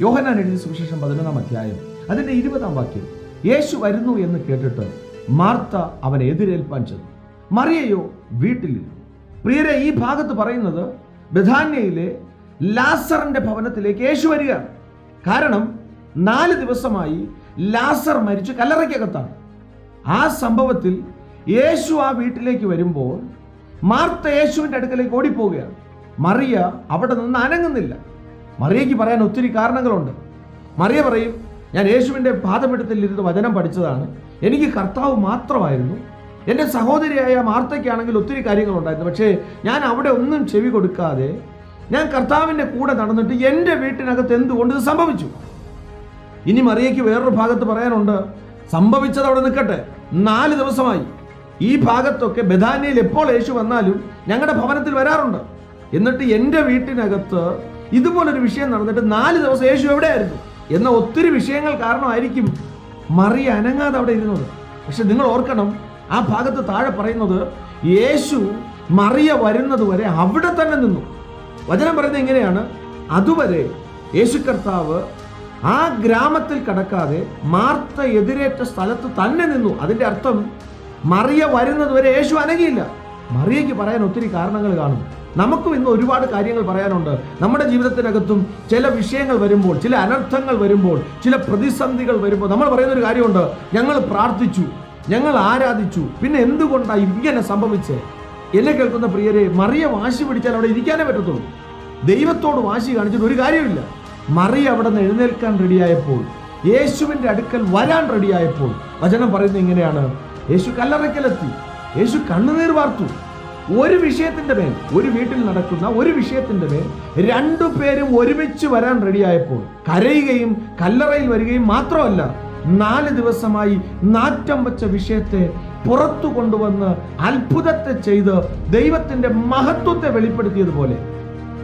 യോഹനാൻ എഴുതിയ സുവിശേഷം പതിനൊന്നാം അധ്യായം അതിന്റെ ഇരുപതാം വാക്യം. യേശു വരുന്നു എന്ന് കേട്ടിട്ട് മാർത്ത അവനെ എതിരേൽപ്പാൻ ചെന്നു. മറിയയോ വീട്ടിലിരുന്നു. പ്രിയരെ ഈ ഭാഗത്ത് പറയുന്നത് ബഥാന്യയിലെ ലാസറിന്റെ ഭവനത്തിലേക്ക് യേശു വരികയാണ്. കാരണം നാല് ദിവസമായി ലാസർ മരിച്ചു കല്ലറയ്ക്കകത്താണ്. ആ സംഭവത്തിൽ യേശു ആ വീട്ടിലേക്ക് വരുമ്പോൾ മാർത്ത യേശുവിന്റെ അടുക്കലേക്ക് ഓടിപ്പോവുകയാണ്. മറിയ അവിടെ നിന്ന് അനങ്ങുന്നില്ല. മറിയയ്ക്ക് പറയാൻ ഒത്തിരി കാരണങ്ങളുണ്ട്. മറിയ പറയും ഞാൻ യേശുവിന്റെ പാദപീഠത്തിലിരുന്ന് വചനം പഠിച്ചതാണ്. എനിക്ക് കർത്താവ് മാത്രമായിരുന്നു. എന്റെ സഹോദരിയായ മാർത്തയ്ക്കാണെങ്കിൽ ഒത്തിരി കാര്യങ്ങളുണ്ടായിരുന്നു. പക്ഷേ ഞാൻ അവിടെ ഒന്നും ചെവി കൊടുക്കാതെ ഞാൻ കർത്താവിന്റെ കൂടെ നടന്നിട്ട് എന്റെ വീട്ടിനകത്ത് എന്തുകൊണ്ട് ഇത് സംഭവിച്ചു? ഇനി മറിയയ്ക്ക് വേറൊരു ഭാഗത്ത് പറയാനുണ്ട്. സംഭവിച്ചത് അവിടെ നിൽക്കട്ടെ. നാല് ദിവസമായി. ഈ ഭാഗത്തൊക്കെ ബദാനിയിൽ എപ്പോൾ യേശു വന്നാലും ഞങ്ങളുടെ ഭവനത്തിൽ വരാറുണ്ട്. എന്നിട്ട് എന്റെ വീട്ടിനകത്ത് ഇതുപോലൊരു വിഷയം നടന്നിട്ട് നാല് ദിവസം യേശു എവിടെയായിരുന്നു? എന്ന ഒത്തിരി വിഷയങ്ങൾ കാരണമായിരിക്കും മറിയ അനങ്ങാതെ അവിടെ ഇരുന്നത്. പക്ഷെ നിങ്ങൾ ഓർക്കണം ആ ഭാഗത്ത് താഴെ പറയുന്നത് യേശു മറിയ വരുന്നത് വരെ അവിടെ തന്നെ നിന്നു. വചനം പറയുന്നത് എങ്ങനെയാണ്? അതുവരെ യേശു കർത്താവ് ആ ഗ്രാമത്തിൽ കടക്കാതെ മാർത്ത എതിരേറ്റ സ്ഥലത്ത് തന്നെ നിന്നു. അതിന്റെ അർത്ഥം മറിയ വരുന്നത് വരെ യേശു അനങ്ങിയില്ല. മറിയയ്ക്ക് പറയാൻ ഒത്തിരി കാരണങ്ങൾ കാണും. നമുക്കും ഇന്ന് ഒരുപാട് കാര്യങ്ങൾ പറയാനുണ്ട്. നമ്മുടെ ജീവിതത്തിനകത്തും ചില വിഷയങ്ങൾ വരുമ്പോൾ ചില അനർത്ഥങ്ങൾ വരുമ്പോൾ ചില പ്രതിസന്ധികൾ വരുമ്പോൾ നമ്മൾ പറയുന്ന ഒരു കാര്യമുണ്ട്. ഞങ്ങൾ പ്രാർത്ഥിച്ചു ഞങ്ങൾ ആരാധിച്ചു. പിന്നെ എന്തുകൊണ്ടാണ് ഇങ്ങനെ സംഭവിച്ചേ? എന്നെ കേൾക്കുന്ന പ്രിയരെ മറിയ വാശി പിടിച്ചാൽ അവിടെ ഇരിക്കാനേ പറ്റത്തുള്ളൂ. ദൈവത്തോട് വാശി കാണിച്ചിട്ട് ഒരു കാര്യമില്ല മറിയ അവിടെ നിന്ന് എഴുന്നേൽക്കാൻ റെഡിയായപ്പോൾ യേശുവിന്റെ അടുക്കൽ വരാൻ റെഡിയായപ്പോൾ വചനം പറയുന്നത് ഇങ്ങനെയാണ്. യേശു കല്ലറയ്ക്കലെത്തി. യേശു കണ്ണുനീർ വാർത്തു. ഒരു വിഷയത്തിന്റെ മേൽ ഒരു വീട്ടിൽ നടക്കുന്ന ഒരു വിഷയത്തിന്റെ മേൽ രണ്ടു പേരും ഒരുമിച്ച് വരാൻ റെഡിയായപ്പോൾ കരയുകയും കല്ലറയിൽ വരികയും മാത്രമല്ല നാല് ദിവസമായി നാറ്റം വച്ച വിഷയത്തെ പുറത്തു കൊണ്ടുവന്ന് അത്ഭുതത്തെ ചെയ്ത് ദൈവത്തിന്റെ മഹത്വത്തെ വെളിപ്പെടുത്തിയതുപോലെ.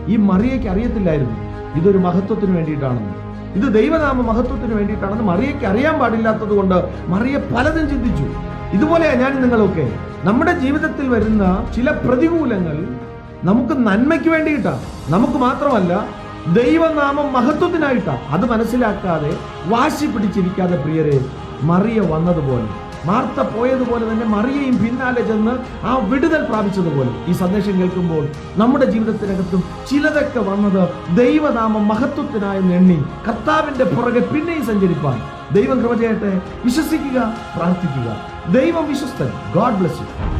ഈ മറിയയ്ക്ക് അറിയത്തില്ലായിരുന്നു ഇതൊരു മഹത്വത്തിന് വേണ്ടിയിട്ടാണെന്ന്. ഇത് ദൈവനാമ മഹത്വത്തിന് വേണ്ടിയിട്ടാണെന്ന് മറിയയ്ക്ക് അറിയാൻ പാടില്ലാത്തത് കൊണ്ട് മറിയ പലതും ചിന്തിച്ചു. ഇതുപോലെയാണ് ഞാൻ നിങ്ങളൊക്കെ. നമ്മുടെ ജീവിതത്തിൽ വരുന്ന ചില പ്രതികൂലങ്ങൾ നമുക്ക് നന്മയ്ക്ക് വേണ്ടിയിട്ടാണ് നമുക്ക് മാത്രമല്ല ദൈവനാമം മഹത്വത്തിനായിട്ടാണ് അത് മനസ്സിലാക്കാതെ വാശി പിടിച്ചിരിക്കാതെ പ്രിയരെ മറിയ വന്നതുപോലെ. മാർത്ത പോയതുപോലെ തന്നെ മറിയയും പിന്നാലെ ചെന്ന് ആ വിടുതൽ പ്രാപിച്ചതുപോലെ. ഈ സന്ദേശം കേൾക്കുമ്പോൾ നമ്മുടെ ജീവിതത്തിനകത്തും ചിലതൊക്കെ വന്നത് ദൈവനാമം മഹത്വത്തിനായി എണ്ണി കർത്താവിന്റെ പുറകെ പിന്നെയും സഞ്ചരിപ്പാൻ. ദൈവം കൃപ ചെയ്യട്ടെ. വിശ്വസിക്കുക പ്രാർത്ഥിക്കുക. ദൈവം വിശ്വസ്തൻ. God bless you.